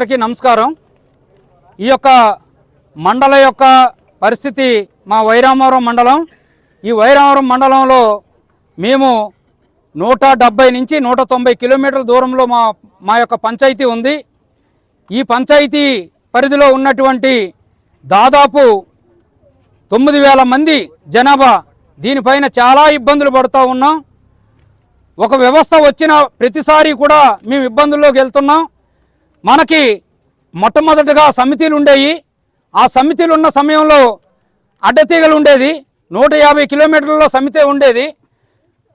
అందరికీ నమస్కారం. ఈ యొక్క మండల యొక్క పరిస్థితి మా వైరామవరం మండలం. ఈ వైరామవరం మండలంలో మేము నూట డెబ్బై నుంచి నూట తొంభై కిలోమీటర్ల దూరంలో మా మా యొక్క పంచాయతీ ఉంది. ఈ పంచాయతీ పరిధిలో ఉన్నటువంటి దాదాపు తొమ్మిది వేల మంది జనాభా దీనిపైన చాలా ఇబ్బందులు పడుతూ ఉన్నాం. ఒక వ్యవస్థ వచ్చిన ప్రతిసారి కూడా మేము ఇబ్బందుల్లోకి వెళ్తున్నాం. మనకి మొట్టమొదటిగా సమితిలు ఉండేవి ఆ సమితిలు ఉన్న సమయంలో అడ్డతీగలు ఉండేది. నూట యాభై కిలోమీటర్లలో సమితి ఉండేది.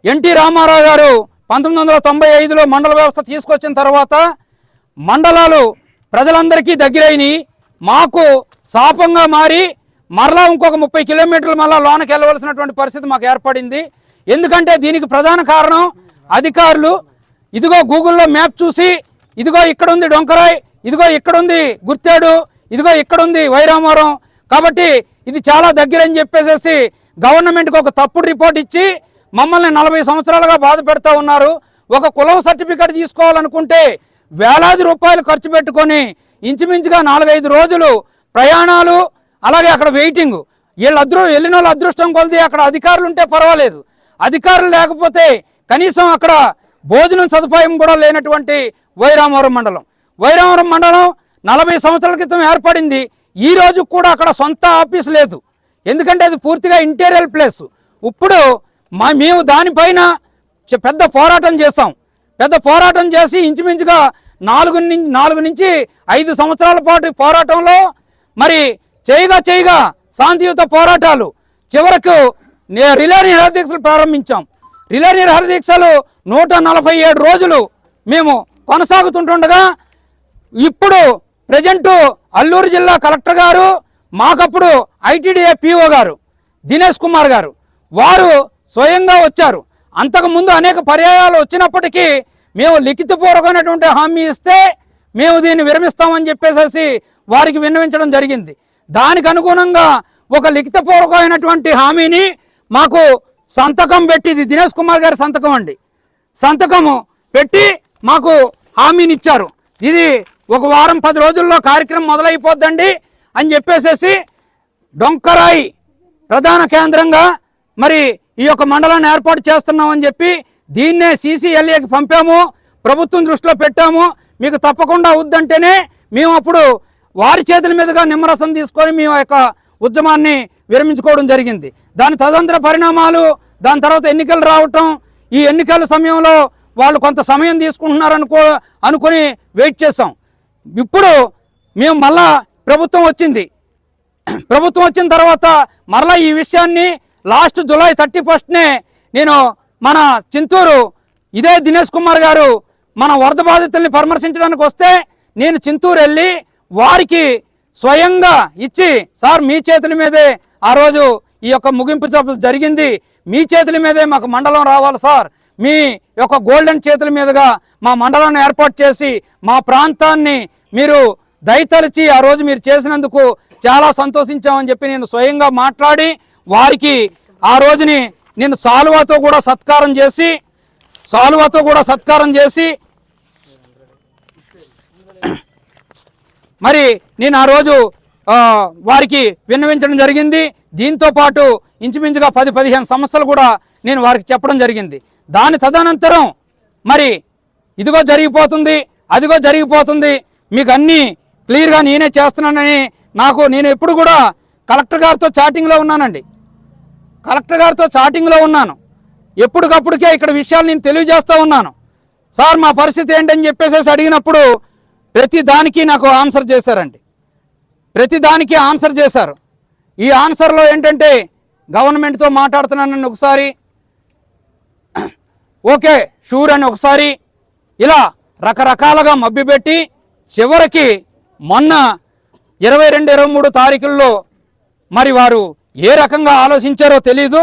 ఎన్టీ రామారావు గారు పంతొమ్మిది వందల తొంభై ఐదులో మండల వ్యవస్థ తీసుకొచ్చిన తర్వాత మండలాలు ప్రజలందరికీ దగ్గరైనవి మాకు శాపంగా మారి మరలా ఇంకొక ముప్పై కిలోమీటర్లు మళ్ళా లోనకి వెళ్ళవలసినటువంటి పరిస్థితి మాకు ఏర్పడింది. ఎందుకంటే దీనికి ప్రధాన కారణం అధికారులు. ఇదిగో గూగుల్లో మ్యాప్ చూసి ఇదిగో ఇక్కడ ఉంది డొంకరాయ్ ఇదిగో ఇక్కడ ఉంది గుర్తేడు ఇదిగో ఇక్కడ ఉంది వైరామవరం కాబట్టి ఇది చాలా దగ్గర అని చెప్పేసేసి గవర్నమెంట్కి ఒక తప్పుడు రిపోర్ట్ ఇచ్చి మమ్మల్ని నలభై సంవత్సరాలుగా బాధ పెడతా ఉన్నారు. ఒక కులం సర్టిఫికేట్ తీసుకోవాలనుకుంటే వేలాది రూపాయలు ఖర్చు పెట్టుకొని ఇంచుమించుగా నాలుగైదు రోజులు ప్రయాణాలు అలాగే అక్కడ వెయిటింగ్. వీళ్ళు అదృ వెళ్ళిన వాళ్ళు అదృష్టం కొలిది అక్కడ అధికారులు ఉంటే పర్వాలేదు. అధికారులు లేకపోతే కనీసం అక్కడ భోజనం సదుపాయం కూడా లేనటువంటి వైరామవరం మండలం. వైరామవరం మండలం నలభై సంవత్సరాల క్రితం ఏర్పడింది. ఈ రోజు కూడా అక్కడ సొంత ఆఫీస్ లేదు. ఎందుకంటే అది పూర్తిగా ఇంటీరియల్ ప్లేస్. ఇప్పుడు మా మేము దానిపైన పెద్ద పోరాటం చేసాం పెద్ద పోరాటం చేసి ఇంచుమించుగా నాలుగు నుంచి నాలుగు నుంచి ఐదు సంవత్సరాల పాటు పోరాటంలో మరి చేయగా చేయగా శాంతియుత పోరాటాలు. చివరకు రిలే నిరహార దీక్షలు ప్రారంభించాం. రిలే నిరహార దీక్షలు నూట నలభై ఏడు రోజులు మేము కొనసాగుతుంటుండగా ఇప్పుడు ప్రజెంటు అల్లూరు జిల్లా కలెక్టర్ గారు మాకప్పుడు ఐటీడీఏ పిఓ గారు దినేష్ కుమార్ గారు వారు స్వయంగా వచ్చారు. అంతకుముందు అనేక పర్యాయాలు వచ్చినప్పటికీ మేము లిఖితపూర్వకమైనటువంటి హామీ ఇస్తే మేము దీన్ని విరమిస్తామని చెప్పేసేసి వారికి విన్నవించడం జరిగింది. దానికి అనుగుణంగా ఒక లిఖితపూర్వకమైనటువంటి హామీని మాకు సంతకం పెట్టి ఇది దినేష్ కుమార్ గారి సంతకం అండి. సంతకము పెట్టి మాకు హామీని ఇచ్చారు ఇది ఒక వారం పది రోజుల్లో కార్యక్రమం మొదలైపోద్దండి అని చెప్పేసేసి డొంకరాయి ప్రధాన కేంద్రంగా మరి ఈ యొక్క మండలాన్ని ఏర్పాటు చేస్తున్నామని చెప్పి దీన్నే సీసీఎల్ఏకి పంపాము ప్రభుత్వం దృష్టిలో పెట్టాము. మీకు తప్పకుండా వద్దంటేనే మేము అప్పుడు వారి చేతుల మీదుగా నిమ్మరసం తీసుకొని మేము యొక్క ఉద్యమాన్ని విరమించుకోవడం జరిగింది. దాని తదంతర పరిణామాలు దాని తర్వాత ఎన్నికలు రావటం ఈ ఎన్నికల సమయంలో వాళ్ళు కొంత సమయం తీసుకుంటున్నారు అనుకో అనుకొని వెయిట్ చేసాం ఇప్పుడు మేము మళ్ళా ప్రభుత్వం వచ్చింది. ప్రభుత్వం వచ్చిన తర్వాత మరలా ఈ విషయాన్ని లాస్ట్ జూలై థర్టీ ఫస్ట్నే నేను మన చింతూరు ఇదే దినేష్ కుమార్ గారు మన వరద బాధితుల్ని పరామర్శించడానికి వస్తే నేను చింతూరు వెళ్ళి వారికి స్వయంగా ఇచ్చి సార్ మీ చేతుల మీదే ఆ రోజు ఈ యొక్క ముగింపు సభ జరిగింది. మీ చేతుల మీదే మాకు మండలం రావాలి సార్. మీ యొక్క గోల్డెన్ చేతుల మీదుగా మా మండలాన్ని ఏర్పాటు చేసి మా ప్రాంతాన్ని మీరు దయతలిచి ఆ రోజు మీరు చేసినందుకు చాలా సంతోషించామని చెప్పి నేను స్వయంగా మాట్లాడి వారికి ఆ రోజుని నేను సాలువాతో కూడా సత్కారం చేసి సాలువాతో కూడా సత్కారం చేసి మరి నేను ఆ రోజు వారికి విన్నవించడం జరిగింది. దీంతో పాటు ఇంచుమించుగా పది పదిహేను సమస్యలు కూడా నేను వారికి చెప్పడం జరిగింది. దాని తదనంతరం మరి ఇదిగో జరిగిపోతుంది అదిగో జరిగిపోతుంది మీకు అన్నీ క్లియర్గా నేనే చేస్తున్నానని నాకు నేను ఎప్పుడు కూడా కలెక్టర్ గారితో చాటింగ్లో ఉన్నానండి. కలెక్టర్ గారితో చాటింగ్లో ఉన్నాను. ఎప్పటికప్పుడుకే ఇక్కడ విషయాలు నేను తెలియజేస్తూ ఉన్నాను. సార్ మా పరిస్థితి ఏంటని చెప్పేసేసి అడిగినప్పుడు ప్రతి దానికి నాకు ఆన్సర్ చేశారండి. ప్రతి దానికి ఆన్సర్ చేశారు. ఈ ఆన్సర్లో ఏంటంటే గవర్నమెంట్తో మాట్లాడుతున్నానని ఒకసారి ఓకే షూర్ అని ఒకసారి ఇలా రకరకాలుగా మభ్యపెట్టి చివరికి మొన్న ఇరవై రెండు ఇరవై మూడు తారీఖుల్లో మరి వారు ఏ రకంగా ఆలోచించారో తెలీదు.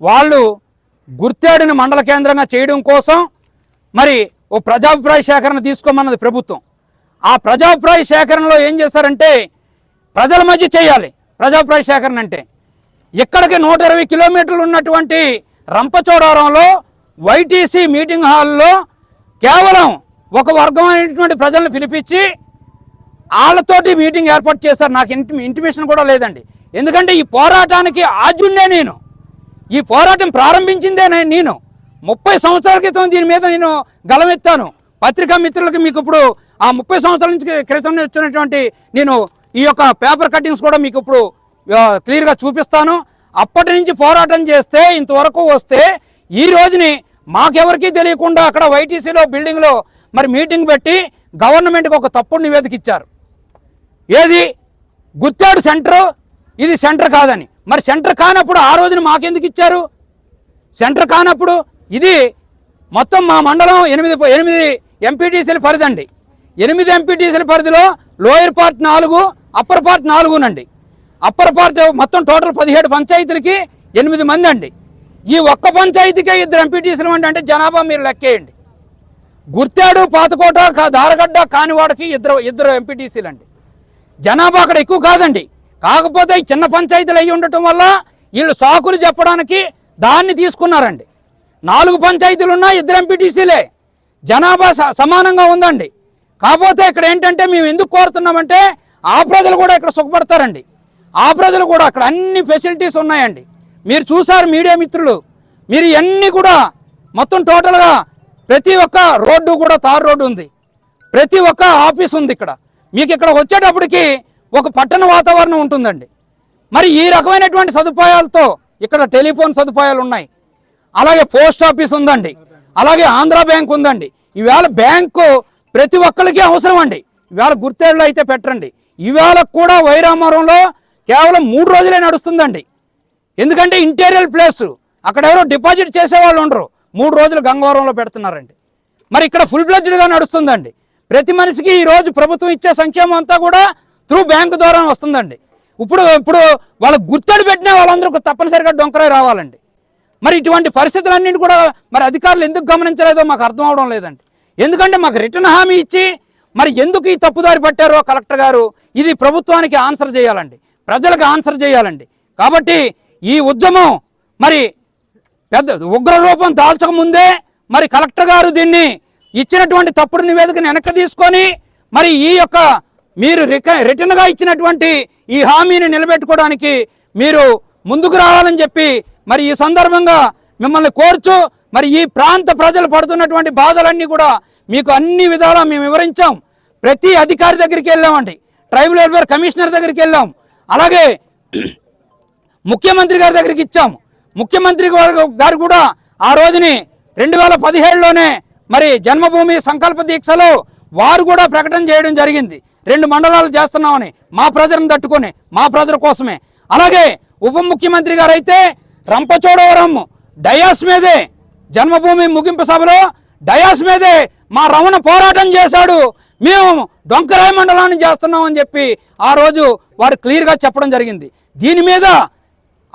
వాళ్ళు గుర్తేడుని మండల కేంద్రంగా చేయడం కోసం మరి ఓ ప్రజాభిప్రాయ సేకరణ తీసుకోమన్నది ప్రభుత్వం. ఆ ప్రజాభిప్రాయ సేకరణలో ఏం చేశారంటే ప్రజల మధ్య చేయాలి. ప్రజాభిప్రాయ సేకరణ అంటే ఇక్కడికి నూట ఇరవై కిలోమీటర్లు ఉన్నటువంటి రంపచోడవరంలో వైటీసీ మీటింగ్ హాల్లో కేవలం ఒక వర్గం అనేటువంటి ప్రజలను పిలిపించి వాళ్ళతోటి మీటింగ్ ఏర్పాటు చేశారు. నాకు ఇంటి ఇంటిమేషన్ కూడా లేదండి. ఎందుకంటే ఈ పోరాటానికి ఆద్యున్నే నేను. ఈ పోరాటం ప్రారంభించిందే నేను. ముప్పై సంవత్సరాల క్రితం దీని మీద నేను గలమెత్తాను పత్రికా మిత్రులకి మీకు ఇప్పుడు ఆ ముప్పై సంవత్సరాల నుంచి క్రితం వచ్చినటువంటి నేను ఈ యొక్క పేపర్ కట్టింగ్స్ కూడా మీకు ఇప్పుడు క్లియర్గా చూపిస్తాను. అప్పటి నుంచి పోరాటం చేస్తే ఇంతవరకు వస్తే ఈ రోజుని మాకెవరికీ తెలియకుండా అక్కడ వైటీసీలో బిల్డింగ్లో మరి మీటింగ్ పెట్టి గవర్నమెంట్కి ఒక తప్పుడు నివేదిక ఇచ్చారు. ఏది? గుత్తాడు సెంటర్? ఇది సెంటర్ కాదని. మరి సెంటర్ కానప్పుడు ఆ రోజున మాకెందుకు ఇచ్చారు? సెంటర్ కానప్పుడు ఇది మొత్తం మా మండలం ఎనిమిది ఎనిమిది ఎంపీటీసీల పరిధి అండి. ఎనిమిది ఎంపీటీసీల పరిధిలో లోయర్ పార్ట్ నాలుగు అప్పర్ పార్ట్ నాలుగునండి. అప్పర్ పార్ట్ మొత్తం టోటల్ పదిహేడు పంచాయతీలకి ఎనిమిది మంది అండి. ఈ ఒక్క పంచాయతీకే ఇద్దరు ఎంపీటీసీలు అంటే జనాభా మీరు లెక్కేయండి. గుర్తాడు పాతకోట ధారగడ్డ దారగడ్డ కానివాడకి ఇద్దరు ఇద్దరు ఎంపీటీసీలు అండి జనాభా అక్కడ ఎక్కువ కాదండి. కాకపోతే ఈ చిన్న పంచాయతీలు అయ్యి ఉండటం వల్ల వీళ్ళు సాకులు చెప్పడానికి దాన్ని తీసుకున్నారండి. నాలుగు పంచాయతీలు ఉన్నా ఇద్దరు ఎంపీటీసీలే. జనాభా స- సమానంగా ఉందండి. కాకపోతే ఇక్కడ ఏంటంటే మేము ఎందుకు కోరుతున్నామంటే ఆ ప్రజలు కూడా ఇక్కడ సుఖపడతారండి. ఆ ప్రజలు కూడా అక్కడ అన్ని ఫెసిలిటీస్ ఉన్నాయండి. మీరు చూశారు మీడియా మిత్రులు మీరు ఇవన్నీ కూడా మొత్తం టోటల్గా ప్రతి ఒక్క రోడ్డు కూడా తార్ రోడ్డు ఉంది. ప్రతి ఒక్క ఆఫీస్ ఉంది ఇక్కడ. మీకు ఇక్కడ వచ్చేటప్పటికి ఒక పట్టణ వాతావరణం ఉంటుందండి. మరి ఈ రకమైనటువంటి సదుపాయాలతో ఇక్కడ టెలిఫోన్ సదుపాయాలు ఉన్నాయి. అలాగే పోస్ట్ ఆఫీస్ ఉందండి. అలాగే ఆంధ్ర బ్యాంక్ ఉందండి. ఈవేళ బ్యాంకు ప్రతి ఒక్కరికి అవసరం అండి. ఇవాళ గుర్తేళ్ళు అయితే పెట్టండి ఈవేళ కూడా వైరామరంలో కేవలం మూడు రోజులే నడుస్తుందండి. ఎందుకంటే ఇంటీరియర్ ప్లేస్. అక్కడ ఎవరో డిపాజిట్ చేసేవాళ్ళు ఉండరు. మూడు రోజులు గంగవరంలో పెడుతున్నారండి. మరి ఇక్కడ ఫుల్ ఫ్లెడ్జ్డ్గా నడుస్తుందండి. ప్రతి మనిషికి ఈ రోజు ప్రభుత్వం ఇచ్చే సంక్షేమం అంతా కూడా త్రూ బ్యాంకు ద్వారా వస్తుందండి. ఇప్పుడు ఇప్పుడు వాళ్ళు గుర్తడి పెట్టిన వాళ్ళందరూ తప్పనిసరిగా డొంకరాయి రావాలండి. మరి ఇటువంటి పరిస్థితులన్నింటి కూడా మరి అధికారులు ఎందుకు గమనించలేదో మాకు అర్థం అవడం లేదండి. ఎందుకంటే మాకు రిటర్న్ హామీ ఇచ్చి మరి ఎందుకు ఈ తప్పుదారి పట్టారో కలెక్టర్ గారు ఇది ప్రభుత్వానికి ఆన్సర్ చేయాలండి. ప్రజలకు ఆన్సర్ చేయాలండి. కాబట్టి ఈ ఉద్యమం మరి పెద్ద ఉగ్ర రూపం దాల్చక ముందే మరి కలెక్టర్ గారు దీన్ని ఇచ్చినటువంటి తప్పుడు నివేదికను వెనక్కి తీసుకొని మరి ఈ యొక్క మీరు రిక రిటర్న్గా ఇచ్చినటువంటి ఈ హామీని నిలబెట్టుకోవడానికి మీరు ముందుకు రావాలని చెప్పి మరి ఈ సందర్భంగా మిమ్మల్ని కోర్చు మరి ఈ ప్రాంత ప్రజలు పడుతున్నటువంటి బాధలన్నీ కూడా మీకు అన్ని విధాలా మేము వివరించాం. ప్రతి అధికారి దగ్గరికి వెళ్ళామండి. ట్రైబల్ వెల్ఫేర్ కమిషనర్ దగ్గరికి వెళ్ళాం. అలాగే ముఖ్యమంత్రి గారి దగ్గరికి ఇచ్చాము. ముఖ్యమంత్రి గారు గారు కూడా ఆ రోజుని రెండు వేల పదిహేడులోనే మరి జన్మభూమి సంకల్ప దీక్షలో వారు కూడా ప్రకటన చేయడం జరిగింది. రెండు మండలాలు చేస్తున్నామని మా ప్రజలను తట్టుకొని మా ప్రజల కోసమే. అలాగే ఉప ముఖ్యమంత్రి గారు అయితే రంపచోడవరం డయాస్ మీదే జన్మభూమి ముగింపు సభలో డయాస్ మీదే మా రమణ పోరాటం చేశాడు. మేము డొంకరాయ మండలాన్ని చేస్తున్నామని చెప్పి ఆ రోజు వారు క్లియర్గా చెప్పడం జరిగింది. దీని మీద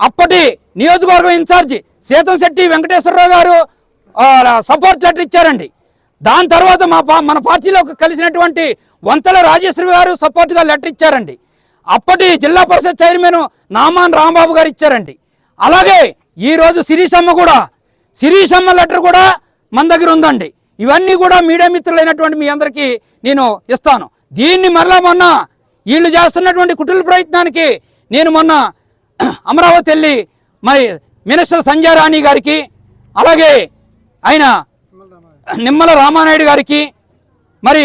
అప్పటి నియోజకవర్గం ఇన్ఛార్జి సీతంశెట్టి వెంకటేశ్వరరావు గారు సపోర్ట్ లెటర్ ఇచ్చారండి. దాని తర్వాత మా పా- మన పార్టీలో కలిసినటువంటి వంతల రాజేశ్వరి గారు సపోర్ట్గా లెటర్ ఇచ్చారండి. అప్పటి జిల్లా పరిషత్ చైర్మన్ నామాన్ రాంబాబు గారు ఇచ్చారండి. అలాగే ఈరోజు శిరీషమ్మ కూడా శిరీషమ్మ లెటర్ కూడా మన దగ్గర ఉందండి. ఇవన్నీ కూడా మీడియా మిత్రులైనటువంటి మీ అందరికీ నేను ఇస్తాను. దీన్ని మరలా మొన్న వీళ్ళు చేస్తున్నటువంటి కుటుంబ ప్రయత్నానికి నేను మొన్న అమరావతి వెళ్ళి మరి మినిస్టర్ సంజయ్ రాణి గారికి అలాగే ఆయన నిమ్మల రామానాయుడు గారికి మరి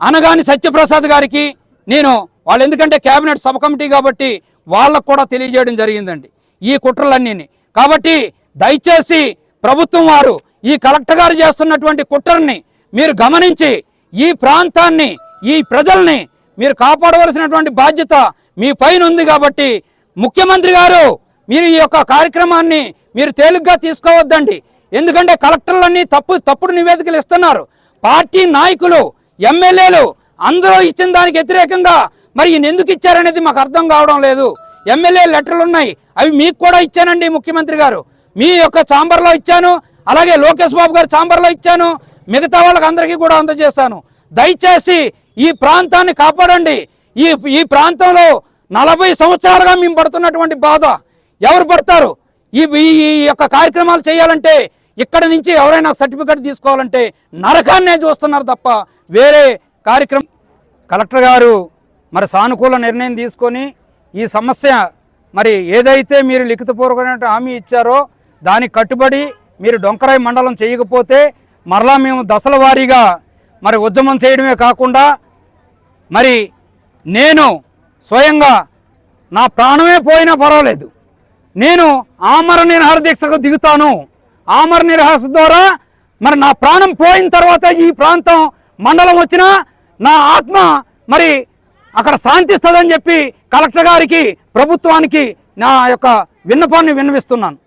అనగాని సత్యప్రసాద్ గారికి నేను వాళ్ళు ఎందుకంటే కేబినెట్ సబ్ కమిటీ కాబట్టి వాళ్ళకు కూడా తెలియజేయడం జరిగిందండి ఈ కుట్రలన్నీ కాబట్టి దయచేసి ప్రభుత్వం వారు ఈ కలెక్టర్ గారు చేస్తున్నటువంటి కుట్రని మీరు గమనించి ఈ ప్రాంతాన్ని ఈ ప్రజల్ని మీరు కాపాడవలసినటువంటి బాధ్యత మీ పైన ఉంది కాబట్టి ముఖ్యమంత్రి గారు మీరు ఈ యొక్క కార్యక్రమాన్ని మీరు తేలిగ్గా తీసుకోవద్దండి. ఎందుకంటే కలెక్టర్లన్నీ తప్పు తప్పుడు నివేదికలు ఇస్తున్నారు. పార్టీ నాయకులు ఎమ్మెల్యేలు అందరూ ఇచ్చిన దానికి వ్యతిరేకంగా మరి ఈయన ఎందుకు ఇచ్చారనేది మాకు అర్థం కావడం లేదు. ఎమ్మెల్యే లెటర్లు ఉన్నాయి. అవి మీకు కూడా ఇచ్చానండి ముఖ్యమంత్రి గారు. మీ యొక్క ఛాంబర్లో ఇచ్చాను. అలాగే లోకేష్ బాబు గారు ఛాంబర్లో ఇచ్చాను. మిగతా వాళ్ళకి అందరికీ కూడా అందజేశాను. దయచేసి ఈ ప్రాంతాన్ని కాపాడండి. ఈ ఈ ప్రాంతంలో నలభై సంవత్సరాలుగా మేము పడుతున్నటువంటి బాధ. ఎవరు పడతారు? ఈ ఈ ఈ యొక్క కార్యక్రమాలు చేయాలంటే ఇక్కడ నుంచి ఎవరైనా సర్టిఫికెట్ తీసుకోవాలంటే నరకాన్నే చూస్తున్నారు తప్ప వేరే కార్యక్రమం కలెక్టర్ గారు మరి సానుకూల నిర్ణయం తీసుకొని ఈ సమస్య మరి ఏదైతే మీరు లిఖితపూర్వకమైన హామీ ఇచ్చారో దానికి కట్టుబడి మీరు డొంకరాయి మండలం చేయకపోతే మరలా మేము దశల వారీగా మరి ఉద్యమం చేయడమే కాకుండా మరి నేను స్వయంగా నా ప్రాణమే పోయినా పర్వాలేదు. నేను ఆమర నిరహార దీక్షకు దిగుతాను. ఆమర నిరహాస ద్వారా మరి నా ప్రాణం పోయిన తర్వాత ఈ ప్రాంతం మండలం వచ్చినా నా ఆత్మ మరి అక్కడ శాంతిస్తుందని చెప్పి కలెక్టర్ గారికి ప్రభుత్వానికి నా యొక్క విన్నపాన్ని విన్నవిస్తున్నాను.